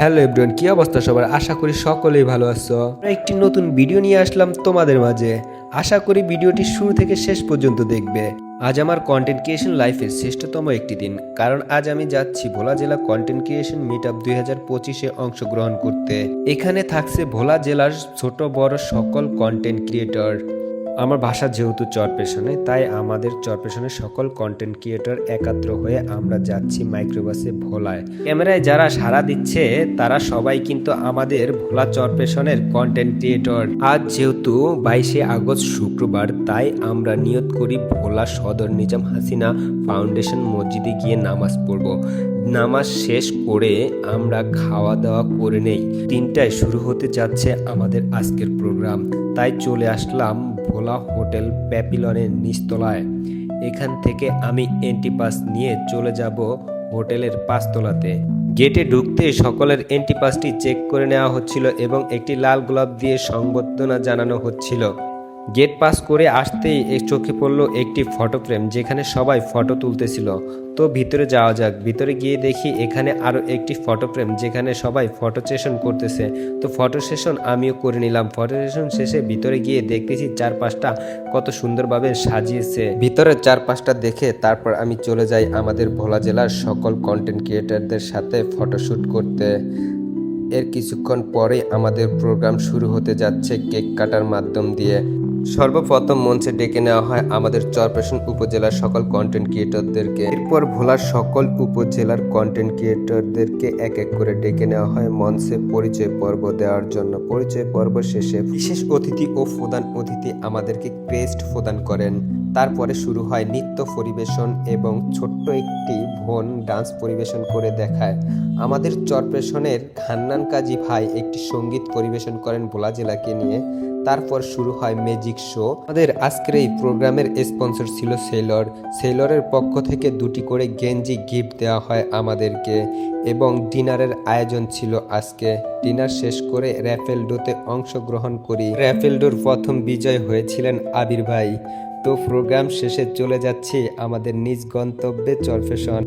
Hello everyone কি অবস্থা সবার? আশা করি সকলেই ভালো আছো। একটি নতুন ভিডিও নিয়ে আসলাম তোমাদের মাঝে। আশা করি ভিডিওটি শুরু থেকে শেষ পর্যন্ত দেখবে। আজ আমার কন্টেন্ট ক্রিয়েশন লাইফের শ্রেষ্ঠতম একটি দিন। কারণ আজ আমি যাচ্ছি ভোলা জেলা কন্টেন্ট ক্রিয়েশন মিট আপ দুই হাজার পঁচিশে অংশগ্রহণ করতে। এখানে থাকছে ভোলা জেলার ছোট বড় সকল কন্টেন্ট ক্রিয়েটর আমার ভাষা যেহেতু চরপেশনে তাই আমাদের চরপেশনের সকল কন্টেন্ট ক্রিয়েটর একাত্র হয়ে আমরা যাচ্ছি মাইক্রোবাসে ভোলায়। ক্যামেরায় যারা সাড়া দিচ্ছে, তারা সবাই কিন্তু আমাদের ভোলা চরপেশনের কন্টেন্ট ক্রিয়েটর আজ যেহেতু বাইশে আগস্ট শুক্রবার, তাই আমরা নিয়ত করি ভোলা সদর নিজাম হাসিনা ফাউন্ডেশন মসজিদে গিয়ে নামাজ পড়ব। নামাজ শেষ করে আমরা খাওয়া দাওয়া করে নেই। তিনটায় শুরু হতে যাচ্ছে আমাদের আজকের প্রোগ্রাম। তাই চলে আসলাম ভোলা হোটেল প্যাপিলনের নিচতলায়। এখান থেকে আমি এন্ট্রি পাস নিয়ে চলে যাব হোটেলের পাঁচতলাতে। গেটে ঢুকতে সকলের এন্ট্রি পাসটি চেক করে নেওয়া হচ্ছিল এবং একটি লাল গোলাপ দিয়ে সংবর্ধনা জানানো হচ্ছিল। গেট পাস করে আসতেই চোখে পড়ল একটি ফটো ফ্রেম যেখানে সবাই ফটো তুলতেছিল। তো ভিতরে যাওয়া যাক। ভিতরে গিয়ে দেখি এখানে আরও একটি ফটো ফ্রেম যেখানে সবাই ফটো সেশন করতেছে। তো ফটো সেশন আমিও করে নিলাম। ফটো সেশন শেষে ভিতরে গিয়ে দেখতেছি চারপাশটা কত সুন্দরভাবে সাজিয়েছে। ভিতরের চারপাশটা দেখে তারপর আমি চলে যাই আমাদের ভোলা জেলার সকল কন্টেন্ট ক্রিয়েটারদের সাথে ফটোশ্যুট করতে। এর কিছুক্ষণ পরে আমাদের প্রোগ্রাম শুরু হতে যাচ্ছে কেক কাটার মাধ্যম দিয়ে। সর্বপ্রথম মঞ্চে ডেকে নেওয়া হয় আমাদের চরপেশন উপজেলার সকল কন্টেন্ট ক্রিয়েটরদেরকে এরপর ভোলার সকল উপজেলার কন্টেন্ট ক্রিয়েটরদেরকে এক এক করে ডেকে নেওয়া হয় মঞ্চে পরিচয় পর্ব দেওয়ার জন্য। পরিচয় পর্ব শেষে বিশেষ অতিথি ও প্রধান অতিথি আমাদেরকে ক্রেস্ট প্রদান করেন। তারপরে শুরু হয় নৃত্য পরিবেশন এবং ছোট্ট একটি বোন ডান্স পরিবেশন করে দেখায়। আমাদের চরপেশনের খান্নান কাজী ভাই একটি সংগীত পরিবেশন করেন ভোলা জেলাকে নিয়ে। তারপর শুরু হয় ম্যাজিক শো। আমাদের আজকের এই প্রোগ্রামের স্পন্সর ছিল সেলর। সেলরের পক্ষ থেকে দুটি করে গেঞ্জি গিফট দেওয়া হয় আমাদেরকে এবং ডিনারের আয়োজন ছিল আজকে। ডিনার শেষ করে র্যাফেল ডোতে অংশগ্রহণ করি। র্যাফেল ডোর প্রথম বিজয় হয়েছিলেন আবির ভাই। তো প্রোগ্রাম শেষে চলে যাচ্ছি আমাদের নিজ গন্তব্যে চরফেশন